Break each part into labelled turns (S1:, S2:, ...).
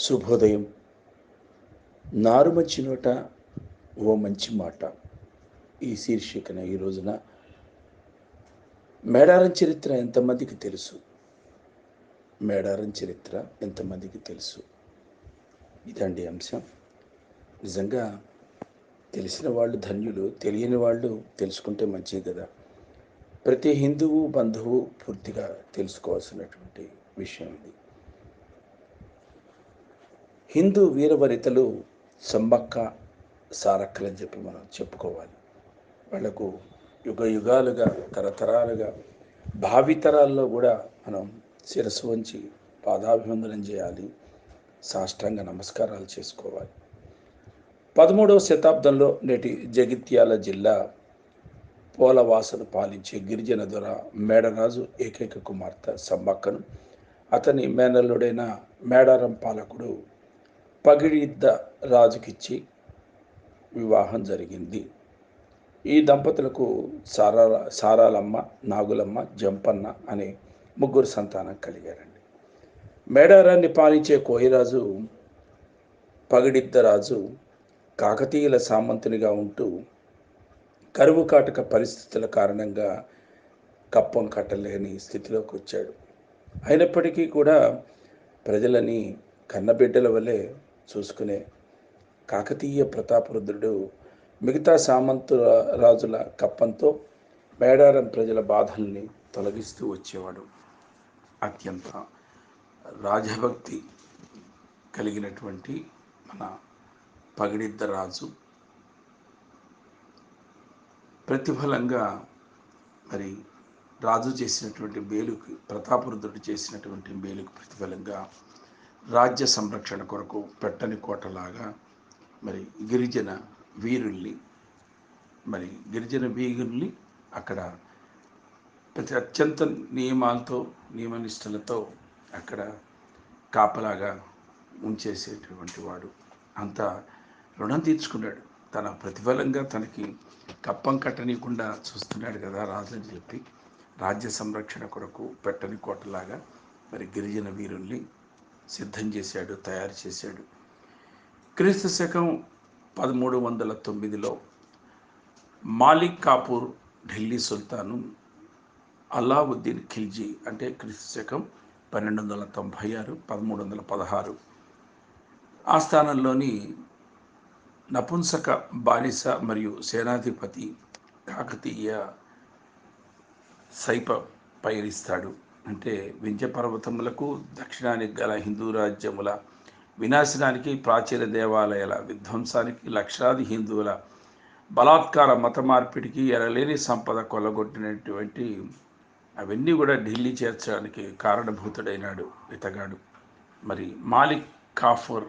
S1: శుభోదయం. నారు మంచి నోట ఓ మంచి మాట. ఈ శీర్షికన ఈ రోజున మేడారం చరిత్ర ఎంతమందికి తెలుసు? మేడారం చరిత్ర ఎంతమందికి తెలుసు? ఇదండి అంశం. నిజంగా తెలిసిన వాళ్ళు ధన్యులు తెలియని వాళ్ళు తెలుసుకుంటే మంచిది కదా. ప్రతి హిందువు బంధువు పూర్తిగా తెలుసుకోవాల్సినటువంటి విషయం ఇది. హిందూ వీరవరితలు సమ్మక్క సారక్కలని చెప్పి మనం చెప్పుకోవాలి. వాళ్ళకు యుగ యుగాలుగా తరతరాలుగా భావితరాల్లో కూడా మనం శిరస్సు వంచి పాదాభివందనం చేయాలి. సాష్టాంగ నమస్కారాలు చేసుకోవాలి. పదమూడవ శతాబ్దంలో నేటి జగిత్యాల జిల్లా పోలవాసను పాలించే గిరిజన దొర మేడరాజు ఏకైక కుమార్తె సమ్మక్కను. అతని మేనల్లుడైన మేడారం పాలకుడు పగిడిద్ద రాజుకిచ్చి వివాహం జరిగింది. ఈ దంపతులకు సారా సారాలమ్మ నాగులమ్మ జంపన్న అనే ముగ్గురు సంతానం కలిగారండి. మేడారాన్ని పాలించే కోయిరాజు పగిడిద్ద రాజు కాకతీయుల సామంతునిగా ఉంటూ కరువు కాటక పరిస్థితుల కారణంగా కప్పం కట్టలేని స్థితిలోకి వచ్చాడు. అయినప్పటికీ కూడా ప్రజలని కన్నబిడ్డల వలె చూసుకునే కాకతీయ ప్రతాపరుద్రుడు మిగతా సామంతు రాజుల కప్పంతో మేడారం ప్రజల బాధల్ని తొలగిస్తూ వచ్చేవాడు. అత్యంత రాజభక్తి కలిగినటువంటి మన పగిడిద్ద రాజు. ప్రతిఫలంగా మరి రాజు చేసినటువంటి మేలుకి ప్రతాపరుద్రుడు చేసినటువంటి మేలుకు ప్రతిఫలంగా రాజ్య సంరక్షణ కొరకు పెట్టని కోటలాగా మరి గిరిజన వీరుల్ని మరి గిరిజన వీరుల్ని అక్కడ ప్రతి అత్యంత నియమాలతో నియమనిష్టలతో అక్కడ కాపలాగా ఉంచేసేటువంటి వాడు. అంత రుణం తీర్చుకున్నాడు. తన ప్రతిఫలంగా తనకి కప్పం కట్టనీయకుండా చూస్తున్నాడు కదా రాజుని చెప్పి. రాజ్య సంరక్షణ కొరకు పెట్టని కోటలాగా మరి గిరిజన వీరుల్ని సిద్ధం చేశాడు తయారు చేశాడు. క్రీస్తు శకం పదమూడు వందల తొమ్మిదిలో మాలిక్ కాపూర్ ఢిల్లీ సుల్తాను అలావుద్దీన్ ఖిల్జీ అంటే క్రీస్తు శకం పన్నెండు వందల తొంభై ఆరు పదమూడు వందల పదహారు. ఆ స్థానంలోని నపుంసక బానిస మరియు సేనాధిపతి కాకతీయ సైప పయనిస్తాడు అంటే వింధ్య పర్వతములకు దక్షిణానికి గల హిందూ రాజ్యముల వినాశనానికి ప్రాచీన దేవాలయాల విధ్వంసానికి లక్షలాది హిందువుల బలాత్కార మత మార్పిడికి ఎరలేని సంపద కొల్లగొట్టినటువంటి అవన్నీ కూడా ఢిల్లీ చేర్చడానికి కారణభూతుడైనాడు ఇతగాడు. మరి మాలిక్ కాఫూర్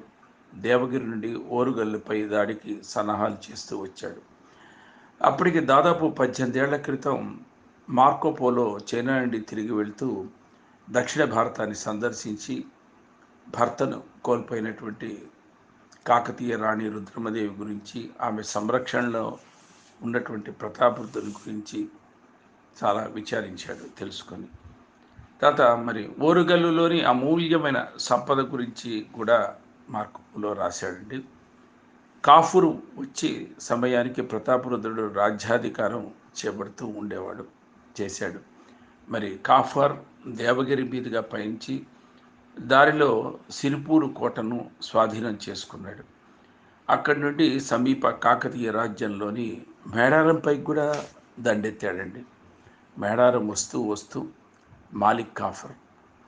S1: దేవగిరి నుండి ఓరుగల్లుపై దాడికి సన్నాహాలు చేస్తూ వచ్చాడు. అప్పటికి దాదాపు పద్దెనిమిది ఏళ్ళ క్రితం మార్కోపోలో చైనా నుండి తిరిగి వెళ్తూ దక్షిణ భారతాన్ని సందర్శించి భర్తను కోల్పోయినటువంటి కాకతీయ రాణి రుద్రమదేవి గురించి ఆమె సంరక్షణలో ఉన్నటువంటి ప్రతాపరుద్రుని గురించి చాలా విచారించాడు తెలుసుకొని. తర్వాత మరి ఓరుగల్లులోని అమూల్యమైన సంపద గురించి కూడా మార్కులో రాశాడండి. కాఫురు వచ్చి సమయానికి ప్రతాపరుద్రుడు రాజ్యాధికారం చేపడుతూ ఉండేవాడు. చేశాడు. మరి కాఫర్ దేవగిరి మీదుగా పయించి దారిలో సిరిపూరు కోటను స్వాధీనం చేసుకున్నాడు. అక్కడి నుండి సమీప కాకతీయ రాజ్యంలోని మేడారంపై కూడా దండెత్తాడండి. మేడారం వస్తూ వస్తూ మాలిక్ కాఫర్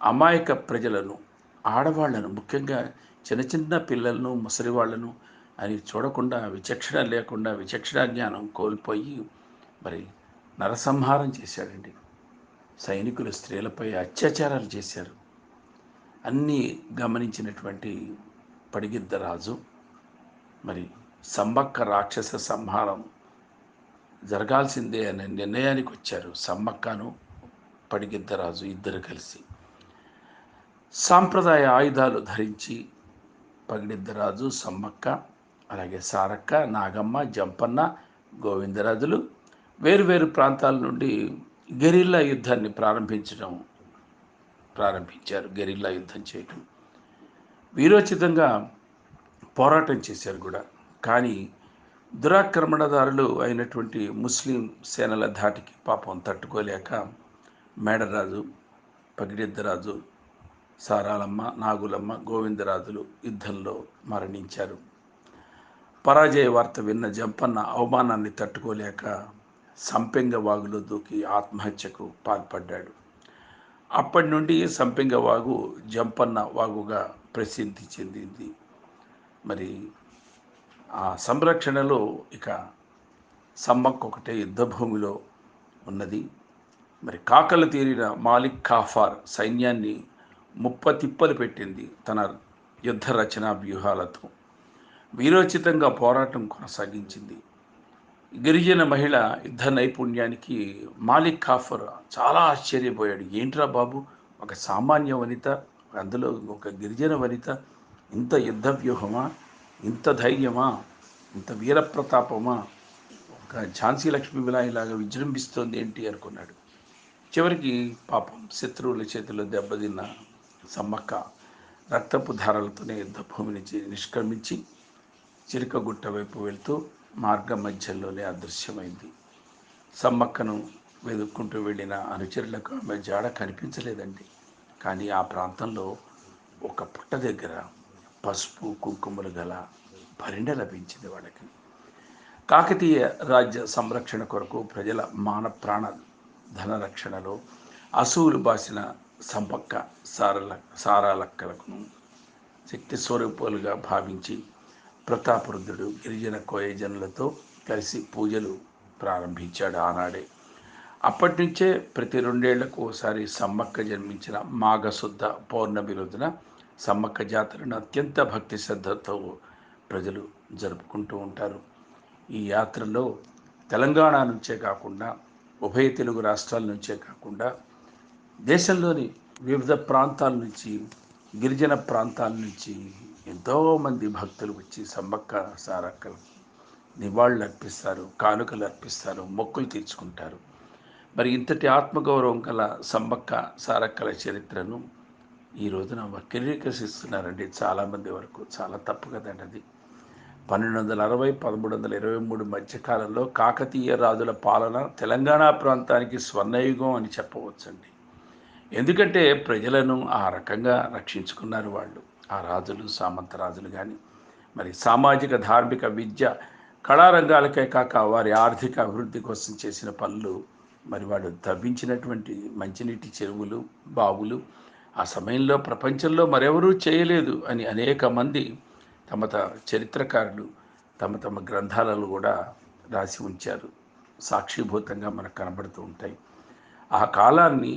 S1: అమాయక ప్రజలను ఆడవాళ్ళను ముఖ్యంగా చిన్న చిన్న పిల్లలను ముసలివాళ్ళను అని చూడకుండా విచక్షణ లేకుండా విచక్షణ జ్ఞానం కోల్పోయి మరి నరసంహారం చేశాడండి. సైనికులు స్త్రీలపై అత్యాచారాలు చేశారు. అన్నీ గమనించినటువంటి పడిగిద్ద రాజు మరి సమ్మక్క రాక్షస సంహారం జరగాల్సిందే అనే నిర్ణయానికి వచ్చారు సమ్మక్కను పడిగిద్దరాజు ఇద్దరు కలిసి. సాంప్రదాయ ఆయుధాలు ధరించి పగిడిద్దరాజు సమ్మక్క అలాగే సారక్క నాగమ్మ జంపన్న గోవిందరాజులు వేరువేరు ప్రాంతాల నుండి గెరిల్లా యుద్ధాన్ని ప్రారంభించడం ప్రారంభించారు గెరిల్లా యుద్ధం చేయటం. వీరోచితంగా పోరాటం చేశారు కూడా. కానీ దురాక్రమణదారులు అయినటువంటి ముస్లిం సేనల ధాటికి పాపం తట్టుకోలేక మేడరాజు పగిడిద్దరాజు సారాలమ్మ నాగులమ్మ గోవిందరాజులు యుద్ధంలో మరణించారు. పరాజయ వార్త విన్న జంపన్న అవమానాన్ని తట్టుకోలేక సంపెంగ వాగులో దూకి ఆత్మహత్యకు పాల్పడ్డాడు. అప్పటి నుండి సంపెంగ వాగు జంపన్న వాగుగా ప్రసిద్ధి చెందింది. మరి ఆ సంరక్షణలో ఇక సమ్మక్క ఒకటే యుద్ధభూమిలో ఉన్నది. మరి కాకలు తీరిన మాలిక్ కాఫార్ సైన్యాన్ని ముప్ప తిప్పలు పెట్టింది తన యుద్ధ రచనా వ్యూహాలతో. వీరోచితంగా పోరాటం కొనసాగించింది. గిరిజన మహిళ యుద్ధ నైపుణ్యానికి మాలిక్ కాఫర్ చాలా ఆశ్చర్యపోయాడు. ఏంట్రా బాబు ఒక సామాన్య వనిత అందులో ఒక గిరిజన వనిత ఇంత యుద్ధ వ్యూహమా? ఇంత ధైర్యమా? ఇంత వీరప్రతాపమా? ఒక ఝాన్సీ లక్ష్మీ విలాయిలాగా విజృంభిస్తోంది ఏంటి? అనుకున్నాడు. చివరికి పాపం శత్రువుల చేతిలో దెబ్బతిన్న సమ్మక్క రక్తపు ధారలతోనే యుద్ధభూమి నుంచి నిష్క్రమించి చిలుకగుట్ట వైపు వెళ్తూ మార్గ మధ్యలోనే అదృశ్యమైంది. సమ్మక్కను వెదుక్కుంటూ వెళ్ళిన అనుచరులకు ఆమె జాడ కనిపించలేదండి. కానీ ఆ ప్రాంతంలో ఒక పుట్ట దగ్గర పసుపు కుంకుమలు గల పరిణ లభించింది వాళ్ళకి. కాకతీయ రాజ్య సంరక్షణ కొరకు ప్రజల మాన ప్రాణ ధన రక్షణలో అసూలు బాసిన సంపక్క సారల సారాలక్కలకు శక్తి స్వరూపాలుగా భావించి ప్రతాపరుద్రుడు గిరిజన కోయజనులతో కలిసి పూజలు ప్రారంభించాడు ఆనాడే. అప్పటి నుంచే ప్రతి రెండేళ్ళకు ఒకసారి సమ్మక్క జన్మించిన మాఘశుద్ధ పౌర్ణమి రోజున సమ్మక్క జాతరను అత్యంత భక్తి శ్రద్ధతో ప్రజలు జరుపుకుంటూ ఉంటారు. ఈ యాత్రలో తెలంగాణ నుంచే కాకుండా ఉభయ తెలుగు రాష్ట్రాల నుంచే కాకుండా దేశంలోని వివిధ ప్రాంతాల నుంచి గిరిజన ప్రాంతాల నుంచి ఎంతోమంది భక్తులు వచ్చి సమ్మక్క సారక్కలు నివాళులు అర్పిస్తారు కానుకలు అర్పిస్తారు మొక్కులు తీర్చుకుంటారు. మరి ఇంతటి ఆత్మగౌరవం గల సమ్మక్క సారక్కల చరిత్రను ఈ రోజున వక్రీకరిస్తున్నారండి చాలామంది వరకు. చాలా తప్పు కదండి అది. పన్నెండు వందల అరవై పదమూడు వందల ఇరవై మూడు మధ్యకాలంలో కాకతీయ రాజుల పాలన తెలంగాణ ప్రాంతానికి స్వర్ణయుగం అని చెప్పవచ్చండి. ఎందుకంటే ప్రజలను ఆ రకంగా రక్షించుకున్నారు వాళ్ళు. ఆ రాజులు సామంత రాజులు కానీ మరి సామాజిక ధార్మిక విద్య కళారంగాలకే కాక వారి ఆర్థిక అభివృద్ధి కోసం చేసిన పనులు మరి వాడు తవ్వించినటువంటి మంచినీటి చెరువులు బావులు ఆ సమయంలో ప్రపంచంలో మరెవరూ చేయలేదు అని అనేక మంది తమ త చరిత్రకారులు తమ తమ గ్రంథాలలో కూడా రాసి ఉంచారు. సాక్షిభూతంగా మనకు కనబడుతూ ఉంటాయి. ఆ కాలాన్ని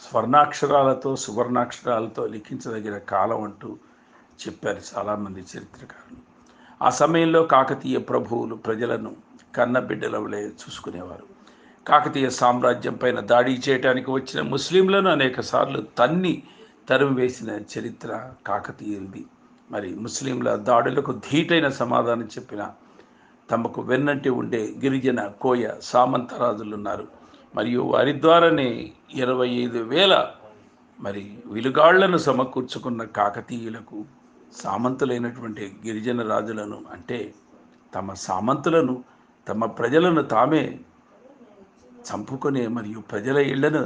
S1: స్వర్ణాక్షరాలతో సువర్ణాక్షరాలతో లిఖించదగిన కాలం అంటూ చెప్పారు చాలామంది చరిత్రకారులు. ఆ సమయంలో కాకతీయ ప్రభువులు ప్రజలను కన్నబిడ్డల వలె చూసుకునేవారు. కాకతీయ సామ్రాజ్యం పైన దాడి చేయడానికి వచ్చిన ముస్లింలను అనేక సార్లు తన్ని తరిమి వేసిన చరిత్ర కాకతీయులది. మరి ముస్లింల దాడులకు ధీటైన సమాధానం చెప్పిన తమకు వెన్నంటి ఉండే గిరిజన కోయ సామంతరాజులు ఉన్నారు మరియు వారి ద్వారానే ఇరవై ఐదు వేల మరి విలుగాళ్ళను సమకూర్చుకున్న కాకతీయులకు సామంతులైనటువంటి గిరిజన రాజులను అంటే తమ సామంతులను తమ ప్రజలను తామే చంపుకునే మరియు ప్రజల ఇళ్ళను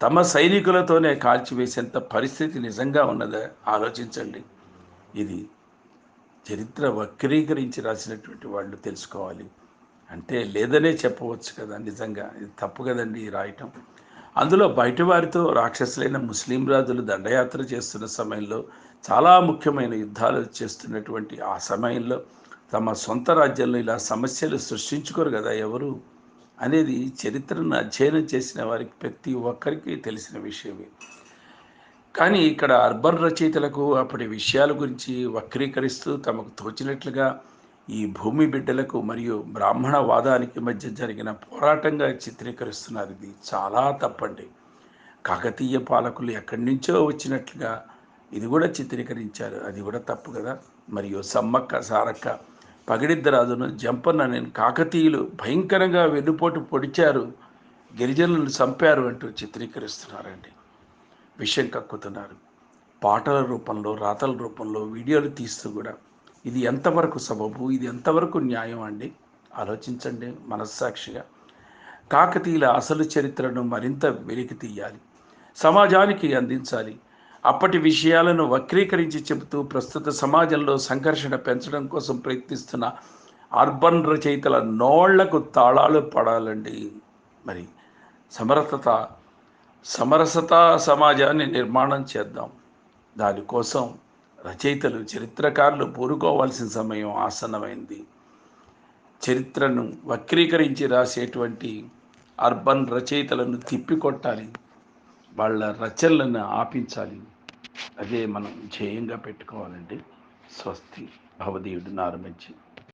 S1: తమ సైనికులతోనే కాల్చివేసేంత పరిస్థితి నిజంగా ఉన్నదా ఆలోచించండి. ఇది చరిత్ర వక్రీకరించి రాసినటువంటి వాళ్ళు తెలుసుకోవాలి. అంటే లేదనే చెప్పవచ్చు కదా నిజంగా. ఇది తప్పు కదండి ఈ రాయటం. అందులో బయట వారితో రాక్షసులైన ముస్లిం రాజులు దండయాత్ర చేస్తున్న సమయంలో చాలా ముఖ్యమైన యుద్ధాలు చేస్తున్నటువంటి ఆ సమయంలో తమ సొంత రాజ్యంలో ఇలా సమస్యలు సృష్టించుకోరు కదా ఎవరు? అనేది చరిత్రను అధ్యయనం చేసిన వారికి ప్రతి ఒక్కరికి తెలిసిన విషయమే కానీ ఇక్కడ అర్బన్ రచయితలకు అప్పటి విషయాల గురించి వక్రీకరిస్తూ తమకు తోచినట్లుగా ఈ భూమి బిడ్డలకు మరియు బ్రాహ్మణ వాదానికి మధ్య జరిగిన పోరాటంగా చిత్రీకరిస్తున్నారు. ఇది చాలా తప్పండి. కాకతీయ పాలకులు ఎక్కడి నుంచో వచ్చినట్లుగా ఇది కూడా చిత్రీకరించారు. అది కూడా తప్పు కదా. మరియు సమ్మక్క సారక్క పగిడిద్దరాజును జంపన్న నేను కాకతీయులు భయంకరంగా వెన్నుపోటు పొడిచారు. గిరిజనులను చంపారు అంటూ చిత్రీకరిస్తున్నారండి. విషయం కక్కుతున్నారు. పాటల రూపంలో రాతల రూపంలో వీడియోలు తీస్తూ కూడా ఇది ఎంతవరకు సబబు? ఇది ఎంతవరకు న్యాయం అండి? ఆలోచించండి మనస్సాక్షిగా. కాకతీయుల అసలు చరిత్రను మరింత వెలికి తీయాలి. సమాజానికి అందించాలి. అప్పటి విషయాలను వక్రీకరించి చెబుతూ ప్రస్తుత సమాజంలో సంఘర్షణ పెంచడం కోసం ప్రయత్నిస్తున్న అర్బన్ రచయితల నోళ్ళకు తాళాలు పడాలండి. మరి సమరసత సమరసత సమాజాన్ని నిర్మాణం చేద్దాం. దానికోసం రచయితలు చరిత్రకారులు పూరుకోవాల్సిన సమయం ఆసన్నమైంది. చరిత్రను వక్రీకరించి రాసేటువంటి అర్బన్ రచయితలను తిప్పికొట్టాలి. వాళ్ళ రచనలను ఆపించాలి. అదే మనం ధ్యేయంగా పెట్టుకోవాలండి. స్వస్తి. భవదీయుడిని ఆరంభించి